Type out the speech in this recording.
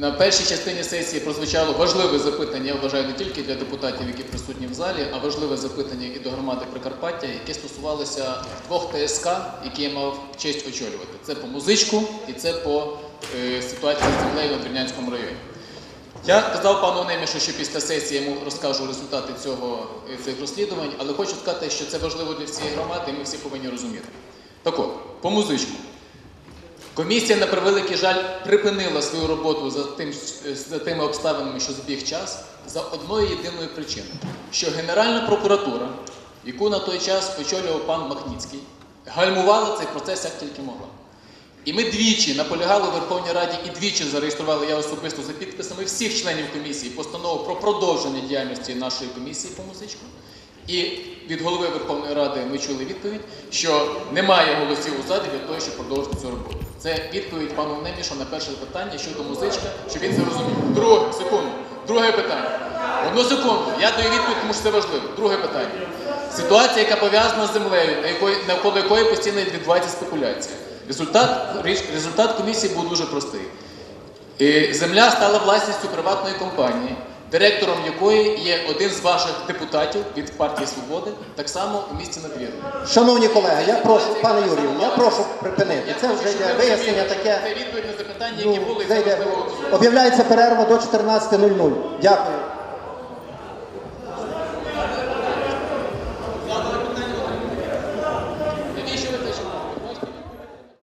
На першій частині сесії прозвучало важливе запитання, я вважаю, не тільки для депутатів, які присутні в залі, а важливе запитання і до громади Прикарпаття, яке стосувалося двох ТСК, які я мав честь очолювати. Це по музичку і це по е, ситуації з землею на Двірнянському районі. Я казав пану Немішу, що після сесії йому розкажу результати цього, е, цих розслідувань, але хочу сказати, що це важливо для всієї громади, і ми всі повинні розуміти. Так от, по музичку. Комісія, на превеликий жаль, припинила свою роботу за, тим, за тими обставинами, що збіг час, за одною єдиною причиною, що Генеральна прокуратура, яку на той час очолював пан Махніцький, гальмувала цей процес як тільки могла. І ми двічі наполягали у Верховній Раді і двічі зареєстрували я особисто за підписами всіх членів комісії постанову про продовження діяльності нашої комісії по музичку. І від голови Верховної Ради ми чули відповідь, що немає голосів у залі для того, щоб продовжити цю роботу. Це відповідь пану Немішу на перше питання щодо музичка, щоб він це розумів. Друге, секунду. Друге питання. Одну секунду. Я даю відповідь, тому що це важливо. Друге питання. Ситуація, яка пов'язана з землею, навколо якої постійно відбувається спекуляція. Результат, результат комісії був дуже простий. Е, Земля стала власністю приватної компанії, директором якої є один з ваших депутатів від партії Свободи, так само у місті надвір. Шановні колеги, я прошу, пане Юрію, я прошу припинити. Це вже йде вияснення таке. Це відповідь на запитання, які Ну, були. це йде. важливо. Об'являється перерва до 14.00. Дякую.